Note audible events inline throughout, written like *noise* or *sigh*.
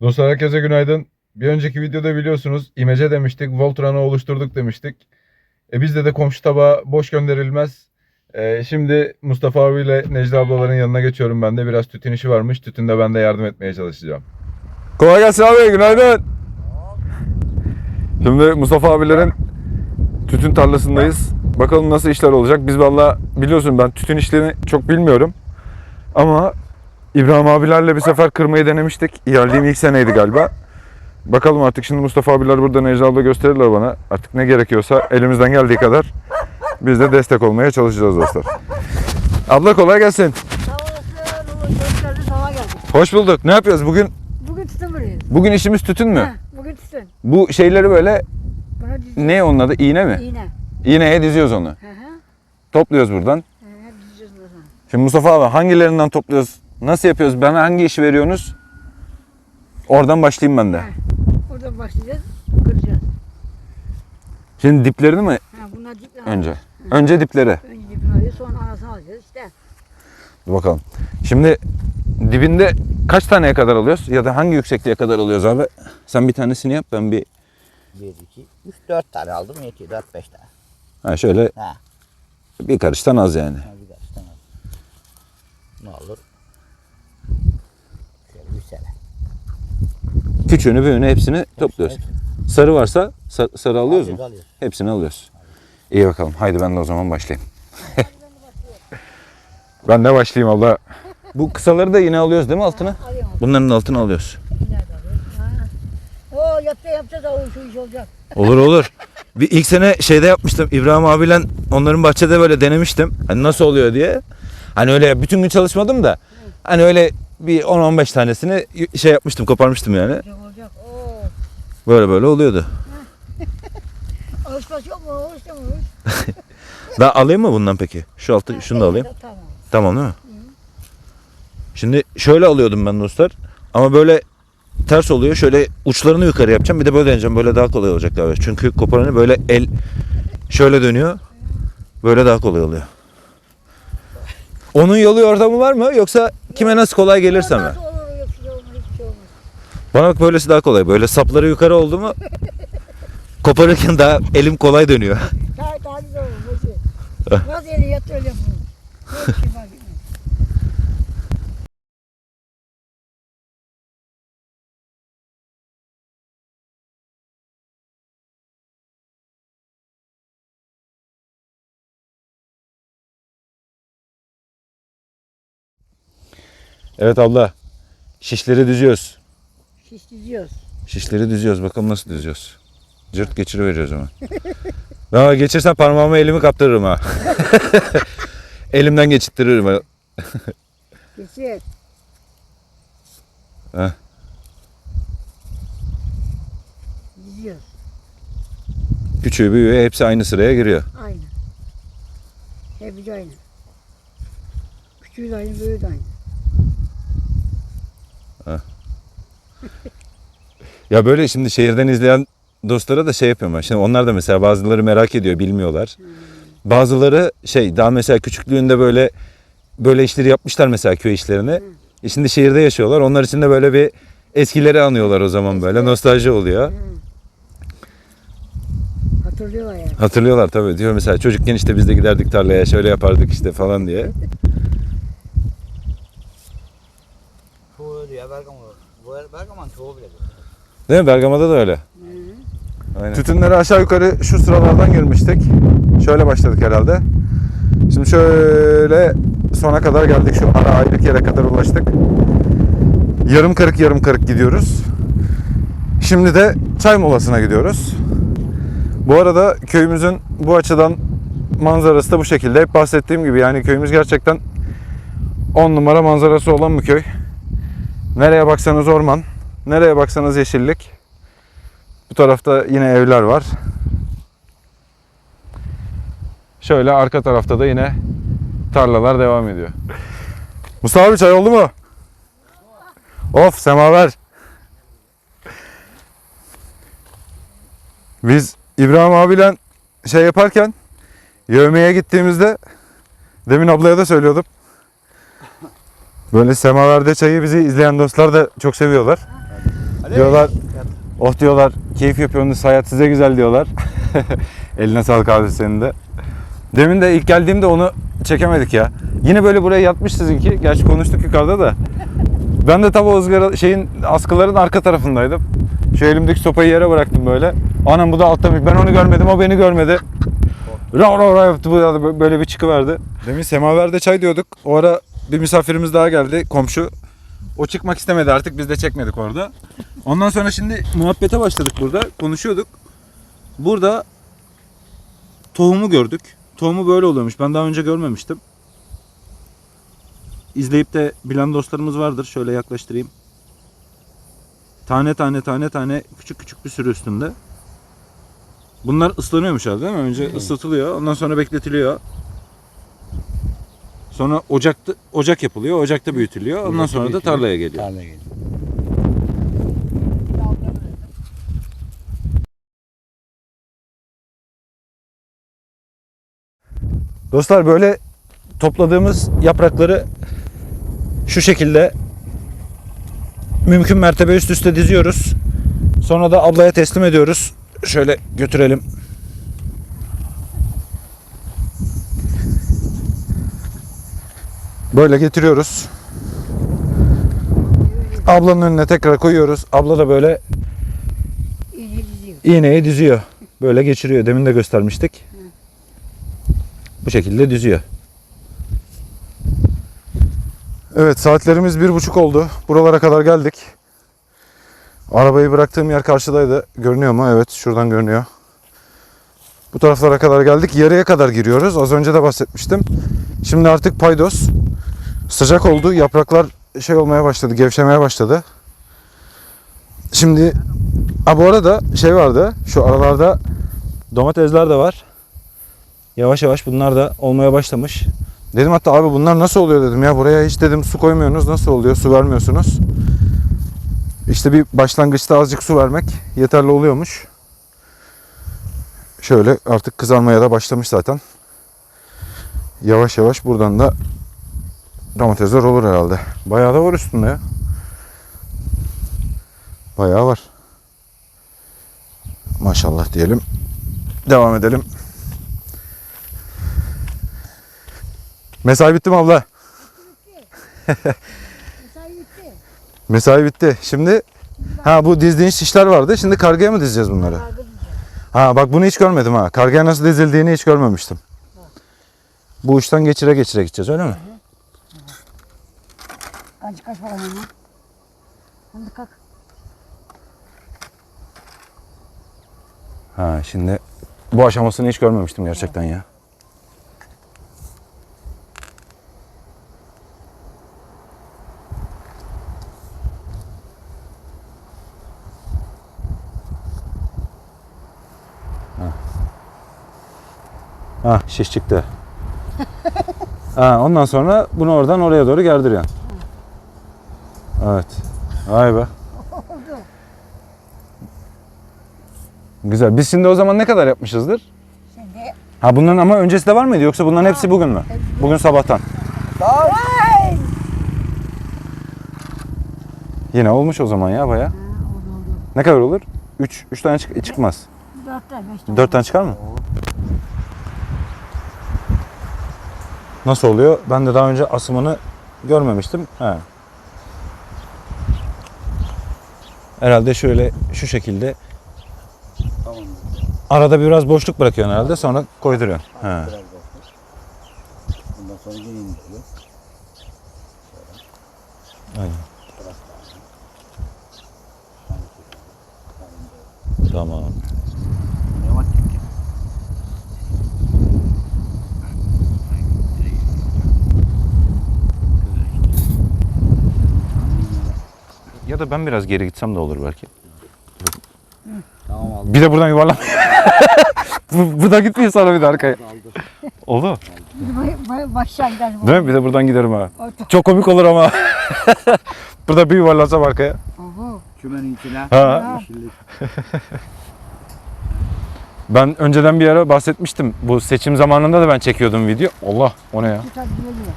Dostlar herkese günaydın. Bir önceki videoda biliyorsunuz imece demiştik, Voltran'ı oluşturduk demiştik. E bizde de komşu tabağı boş gönderilmez. E, şimdi Mustafa abiyle Necla ablaların yanına geçiyorum ben de. Biraz tütün işi varmış. Tütünde ben de yardım etmeye çalışacağım. Kolay gelsin abi, günaydın. Şimdi Mustafa abilerin tütün tarlasındayız. Bakalım nasıl işler olacak. Biz valla biliyorsun ben tütün işlerini çok bilmiyorum. Ama İbrahim abilerle bir sefer kırmayı denemiştik. Geldiğim ilk seneydi galiba. Bakalım artık şimdi Mustafa abiler burada Necla abla gösterirler bana. Artık ne gerekiyorsa elimizden geldiği kadar biz de destek olmaya çalışacağız dostlar. Abla kolay gelsin. Hoş bulduk. Ne yapıyoruz bugün? Bugün tütün burayız. Bugün işimiz tütün mü? Ha, bugün tütün. Bu şeyleri böyle ne onun adı? İğne mi? iğne. İğneye diziyoruz onu. Hı hı. Topluyoruz buradan. Hı hı. Dizeceğiz buradan. Şimdi Mustafa abi hangilerinden topluyoruz? Nasıl yapıyoruz? Bana hangi işi veriyorsunuz? Oradan başlayayım ben de. Ha. Oradan başlayacağız. Kıracağız. Şimdi diplerini mi Ha, bunlar dipten önce? Önce dipleri. Önce dipini alıyoruz. Sonra arasını alacağız. İşte. Dur bakalım. Şimdi dibinde kaç taneye kadar alıyoruz? Ya da hangi yüksekliğe kadar alıyoruz abi? Sen bir tanesini yap ben bir 1, 2, 3, 4 tane aldım yetiyor 4, 5 tane. ha şöyle Ha. bir karıştan az yani. Ha bir de tamam. Ne olur? Şöyle bir sene. Küçüğünü büyüğünü hepsini topluyoruz. Sarı varsa sa- sarı alıyoruz mu? Alıyoruz. Hepsini alıyoruz. İyi bakalım. Haydi ben de o zaman başlayayım. *laughs* ben de başlayayım abla. Bu kısaları da yine alıyoruz değil mi altına? Alıyorum. Bunların altına alıyoruz. Nerede alıyoruz? Ha. Oo yapacağız yapacağız. O şu iş olacak. Olur olur. Bir ilk sene şeyde yapmıştım. İbrahim abiyle onların bahçede böyle denemiştim. Hani nasıl oluyor diye. Hani öyle bütün gün çalışmadım da. Hani öyle bir 10-15 tanesini şey yapmıştım, koparmıştım yani. Olacak olacak. Oo. Böyle böyle oluyordu. *laughs* Alışveriş yok mu? Alışveriş mu? *laughs* Daha alayım mı bundan peki? Şu altı şunu da alayım. Tamam. Tamam değil mi? Şimdi şöyle alıyordum ben dostlar. Ama böyle ters oluyor. Şöyle uçlarını yukarı yapacağım. Bir de böyle deneyeceğim. Böyle daha kolay olacak galiba. Çünkü koparanı böyle el şöyle dönüyor. Böyle daha kolay oluyor. Onun yolu yordamı var mı? Yoksa kime nasıl kolay gelirse mi? Olur? Yok şey olmaz. Bana bak böylesi daha kolay. Böyle sapları yukarı oldu mu *laughs* koparırken daha elim kolay dönüyor. Daha, daha güzel olur. Boşu. Nasıl yeri yat öyle fark Evet abla. Şişleri düzüyoruz. Şiş diziyoruz. Şişleri düzüyoruz. Bakalım nasıl düzüyoruz. Cırt geçiriveriyoruz ama. ben ama *laughs* geçirsem parmağımı elimi kaptırırım ha. *laughs* Elimden geçittiririm. ha. *laughs* Geçir. Heh. Diziyoruz. Küçüğü büyüğü hepsi aynı sıraya giriyor. Aynı. Hepsi aynı. Küçüğü de aynı, büyüğü de aynı. *laughs* Ya böyle şimdi şehirden izleyen dostlara da şey yapıyorum ben. Şimdi onlar da mesela bazıları merak ediyor, bilmiyorlar. Bazıları şey daha mesela küçüklüğünde böyle böyle işleri yapmışlar mesela köy işlerini. E şimdi şehirde yaşıyorlar. Onlar için de böyle bir eskileri anıyorlar o zaman böyle. Nostalji oluyor. Hatırlıyorlar yani. Hatırlıyorlar tabii. Diyor mesela çocukken işte biz de giderdik tarlaya şöyle yapardık işte falan diye. *laughs* Bu Bergaman çoğu bile diyor. Değil mi? Bergama'da da öyle. Aynen. Tütünleri aşağı yukarı şu sıralardan girmiştik. Şöyle başladık herhalde. Şimdi şöyle sona kadar geldik. Şu ara ayrık yere kadar ulaştık. Yarım karık yarım karık gidiyoruz. Şimdi de çay molasına gidiyoruz. Bu arada köyümüzün bu açıdan manzarası da bu şekilde. Hep bahsettiğim gibi yani köyümüz gerçekten 10 numara manzarası olan bir köy. Nereye baksanız orman, nereye baksanız yeşillik. Bu tarafta yine evler var. Şöyle arka tarafta da yine tarlalar devam ediyor. Mustafa abi çay oldu mu? Of semaver. Biz İbrahim abiyle şey yaparken yövmeye gittiğimizde demin ablaya da söylüyordum. Böyle semaverde çayı bizi izleyen dostlar da çok seviyorlar. Diyorlar oh diyorlar keyif yapıyorsunuz hayat size güzel diyorlar. *laughs* Eline sağlık abi senin de. Demin de ilk geldiğimde onu çekemedik ya. Yine böyle buraya yatmış sizinki. Gerçi konuştuk yukarıda da. Ben de tabi ızgara şeyin askıların arka tarafındaydım. Şu elimdeki sopayı yere bıraktım böyle. Anam bu da altta ben onu görmedim o beni görmedi. Ra ra ra yaptı bu da böyle bir çıkıverdi. Demin semaverde çay diyorduk. O ara bir misafirimiz daha geldi komşu. O çıkmak istemedi artık biz de çekmedik orada. Ondan sonra şimdi muhabbete başladık burada. Konuşuyorduk. Burada tohumu gördük. Tohumu böyle oluyormuş. Ben daha önce görmemiştim. İzleyip de bilen dostlarımız vardır. Şöyle yaklaştırayım. Tane tane tane tane küçük küçük bir sürü üstünde. Bunlar ıslanıyormuş abi değil mi? Önce ıslatılıyor. Ondan sonra bekletiliyor. Sonra ocakta ocak yapılıyor. Ocakta büyütülüyor. Ondan Ocakta sonra da büyütülüyor. tarlaya geliyor. Tarlaya geliyor. Dostlar böyle topladığımız yaprakları şu şekilde mümkün mertebe üst üste diziyoruz. Sonra da ablaya teslim ediyoruz. Şöyle götürelim. Böyle getiriyoruz. Ablanın önüne tekrar koyuyoruz. Abla da böyle iğneyi düzüyor. Böyle geçiriyor. Demin de göstermiştik. Bu şekilde düzüyor. Evet saatlerimiz bir buçuk oldu. Buralara kadar geldik. Arabayı bıraktığım yer karşıdaydı. Görünüyor mu? Evet şuradan görünüyor. Bu taraflara kadar geldik. Yarıya kadar giriyoruz. Az önce de bahsetmiştim. Şimdi artık paydos. Sıcak oldu. Yapraklar şey olmaya başladı. Gevşemeye başladı. Şimdi Ha bu arada şey vardı. Şu aralarda domatesler de var. Yavaş yavaş bunlar da olmaya başlamış. Dedim hatta abi bunlar nasıl oluyor dedim ya buraya hiç dedim su koymuyorsunuz nasıl oluyor su vermiyorsunuz. İşte bir başlangıçta azıcık su vermek yeterli oluyormuş. Şöyle artık kızarmaya da başlamış zaten. Yavaş yavaş buradan da domatesler olur herhalde. Bayağı da var üstünde ya. Bayağı var. Maşallah diyelim. Devam edelim. Mesai bitti mi abla? Mesai bitti. Mesai bitti. Şimdi ha bu dizdiğin şişler vardı. Şimdi kargaya mı dizeceğiz bunları? Karga. Ha bak bunu hiç görmedim ha. Kargaya nasıl dizildiğini hiç görmemiştim. Bu uçtan geçire geçire gideceğiz öyle mi? Kaç kaç falan hemen. Hadi kalk. Ha şimdi bu aşamasını hiç görmemiştim gerçekten ya. Şiş çıktı. *laughs* ha, ondan sonra bunu oradan oraya doğru gerdiriyorsun. Evet. Vay be. Güzel. Biz şimdi o zaman ne kadar yapmışızdır? Şimdi Ha bunların ama öncesi de var mıydı yoksa bunların hepsi bugün mü? Bugün sabahtan. Yine olmuş o zaman ya baya. Ne kadar olur? 3 3 tane çık- çıkmaz. Dört tane beş tane. 4 tane çıkar mı? Nasıl oluyor? Ben de daha önce asımını görmemiştim. He. Herhalde şöyle şu şekilde arada biraz boşluk bırakıyorsun herhalde sonra koyduruyorsun. He. Ondan sonra yine indiriyor. Aynen. Tamam. Yavaş çek. Ya da ben biraz geri gitsem de olur belki. Tamam aldım. Bir de buradan yuvarlan. *laughs* Bu- buradan gitmeyin sonra bir de arkaya. Oldu. Bir bay- Başlar gider. bu. Değil mi? Bir de buradan giderim ha. Çok komik olur ama. *laughs* Burada bir yuvarlansam arkaya. Oho. Kümenin içine. Ha. Yeşillik. *laughs* Ben önceden bir ara bahsetmiştim. Bu seçim zamanında da ben çekiyordum video. Allah o ne ya? Güle güle.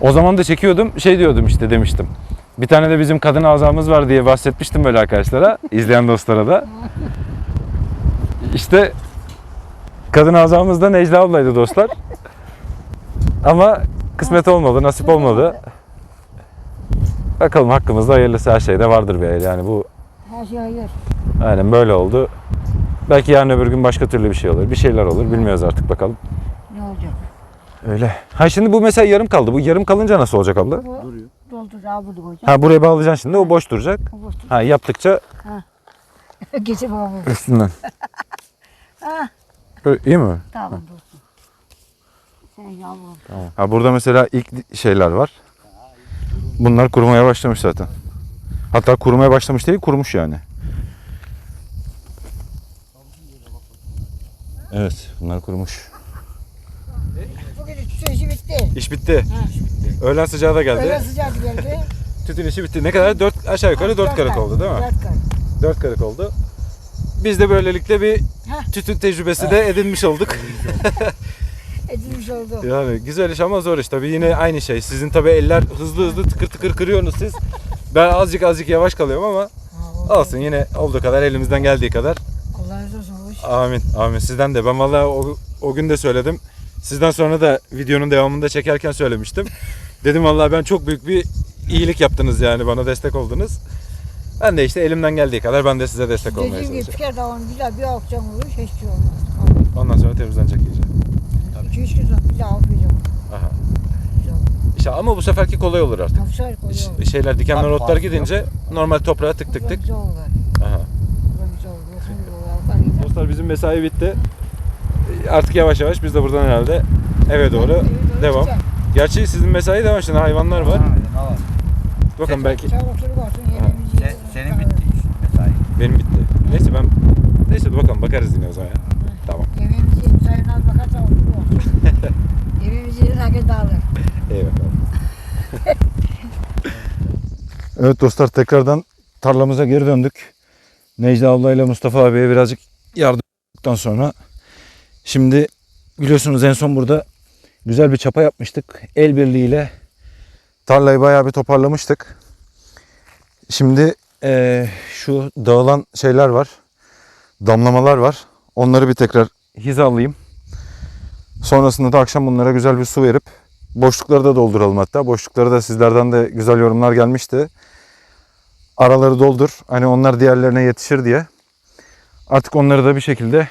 O zaman da çekiyordum. Şey diyordum işte demiştim. Bir tane de bizim kadın azamız var diye bahsetmiştim böyle arkadaşlara, izleyen dostlara da. İşte kadın azamız da Necla ablaydı dostlar. Ama kısmet olmadı, nasip olmadı. Bakalım hakkımızda hayırlısı her şeyde vardır bir el. Yani bu Her şey hayır. aynen böyle oldu. Belki yarın öbür gün başka türlü bir şey olur. Bir şeyler olur. Bilmiyoruz artık bakalım. Ne olacak? Öyle. Ha şimdi bu mesela yarım kaldı. Bu yarım kalınca nasıl olacak abla? Bu Duruyor. Doldur daha burada koyacağım. Ha buraya bağlayacaksın şimdi. O boş duracak. O boş dur. Ha yaptıkça *laughs* Geçip babamı. üstünden. *laughs* Ah Öyle, iyi mi? tamam dostum. Sen yavrum. Ha burada mesela ilk şeyler var. Bunlar kurumaya başlamış zaten. Hatta kurumaya başlamış değil, kurumuş yani. Evet, bunlar kurumuş. Bitti. İş bitti. Ha, Öğlen sıcağı da geldi. öyle sıcak geldi. *laughs* Tütün işi bitti. Ne kadar? 4 aşağı yukarı 4 karık oldu değil mi? Dört karık. 4 karık oldu. Biz de böylelikle bir Heh. tütün tecrübesi de edinmiş olduk. *laughs* Edilmiş oldu. Yani güzel iş ama zor iş tabii. Yine aynı şey. Sizin tabii eller hızlı hızlı tıkır tıkır kırıyorsunuz siz. Ben azıcık azıcık yavaş kalıyorum ama olsun yine olduğu kadar elimizden geldiği kadar. Olsun hoş. Amin. Amin. Sizden de. Ben vallahi o, o gün de söyledim. Sizden sonra da videonun devamında çekerken söylemiştim. Dedim vallahi ben çok büyük bir iyilik yaptınız yani bana destek oldunuz. Ben de işte elimden geldiği kadar ben de size destek olmaya Dediğim gibi çalışacağım. Piker Dağı'nın güzel bir akşam olur hiçbir şey olmaz. Ondan sonra temizlenecek iyice. İki üç gün sonra bir daha okuyacağım. Aha. İşte ama bu seferki kolay olur artık. Tavşar koyuyor. Ş- Şeyler dikenler Tabii, otlar farkı gidince normal toprağa tık tık tık. Güzel olur. Aha. Güzel olur. Gider. Dostlar bizim mesai bitti. Artık yavaş yavaş biz de buradan herhalde eve doğru Eve devam. çıkacağım. Gerçi sizin mesai devam şimdi hayvanlar var. Ha, ne var? Bakın belki olsun yemeğimizi yiyelim. senin bitti iş mesai. benim bitti. Neyse ben neyse bakalım bakarız yine o zaman ya. Tamam. Yemeğimizi yiyelim. Sayın az bakarsa oturup olsun. *laughs* Yemeğimizi yiyelim. Herkes dağılır. Eyvallah. *laughs* evet dostlar tekrardan tarlamıza geri döndük. Necla abla ile Mustafa abiye birazcık yardım ettikten sonra şimdi biliyorsunuz en son burada güzel bir çapa yapmıştık. El birliğiyle tarlayı bayağı bir toparlamıştık. Şimdi eee, şu dağılan şeyler var. Damlamalar var. Onları bir tekrar hizalayayım. Sonrasında da akşam bunlara güzel bir su verip boşlukları da dolduralım hatta. Boşlukları da sizlerden de güzel yorumlar gelmişti. Araları doldur. Hani onlar diğerlerine yetişir diye. Artık onları da bir şekilde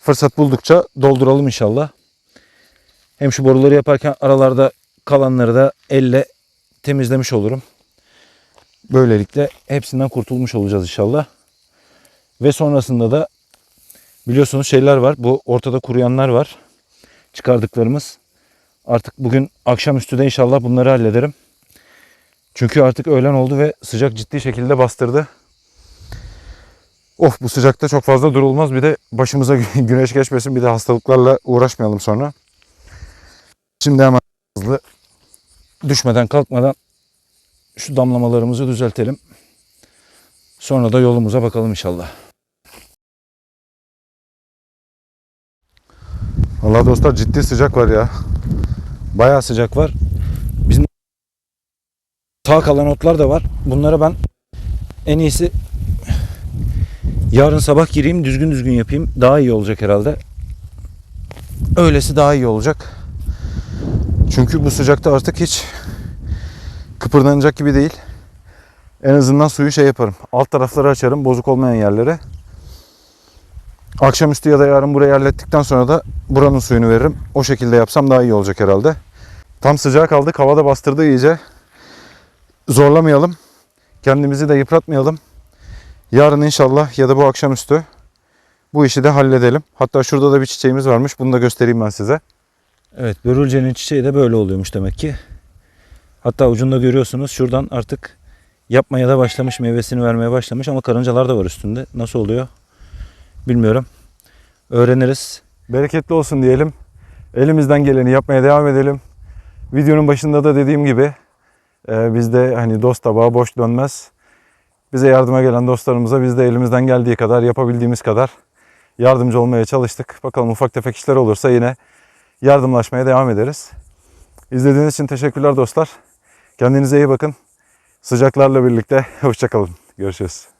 fırsat buldukça dolduralım inşallah. Hem şu boruları yaparken aralarda kalanları da elle temizlemiş olurum. Böylelikle hepsinden kurtulmuş olacağız inşallah. Ve sonrasında da biliyorsunuz şeyler var. Bu ortada kuruyanlar var. Çıkardıklarımız. Artık bugün akşamüstü de inşallah bunları hallederim. Çünkü artık öğlen oldu ve sıcak ciddi şekilde bastırdı. Of bu sıcakta çok fazla durulmaz. Bir de başımıza gü- *laughs* güneş geçmesin. Bir de hastalıklarla uğraşmayalım sonra. Şimdi hemen hızlı düşmeden kalkmadan şu damlamalarımızı düzeltelim. Sonra da yolumuza bakalım inşallah. Vallahi dostlar ciddi sıcak var ya. Bayağı sıcak var. Bizim sağ kalan otlar da var. Bunlara ben en iyisi yarın sabah gireyim düzgün düzgün yapayım. Daha iyi olacak herhalde. Öylesi daha iyi olacak. Çünkü bu sıcakta artık hiç kıpırdanacak gibi değil. En azından suyu şey yaparım. Alt tarafları açarım bozuk olmayan yerlere. Akşamüstü ya da yarın burayı hallettikten sonra da buranın suyunu veririm. O şekilde yapsam daha iyi olacak herhalde. Tam sıcağı kaldık. Havada bastırdı iyice. Zorlamayalım. Kendimizi de yıpratmayalım. Yarın inşallah ya da bu akşamüstü bu işi de halledelim. Hatta şurada da bir çiçeğimiz varmış. Bunu da göstereyim ben size. Evet, börülcenin çiçeği de böyle oluyormuş demek ki. Hatta ucunda görüyorsunuz. Şuradan artık yapmaya da başlamış, meyvesini vermeye başlamış ama karıncalar da var üstünde. Nasıl oluyor? Bilmiyorum. Öğreniriz. Bereketli olsun diyelim. Elimizden geleni yapmaya devam edelim. Videonun başında da dediğim gibi e, bizde hani dost tabağı boş dönmez. Bize yardıma gelen dostlarımıza biz de elimizden geldiği kadar yapabildiğimiz kadar yardımcı olmaya çalıştık. Bakalım ufak tefek işler olursa yine yardımlaşmaya devam ederiz. İzlediğiniz için teşekkürler dostlar. Kendinize iyi bakın. Sıcaklarla birlikte *laughs* hoşçakalın. Görüşürüz.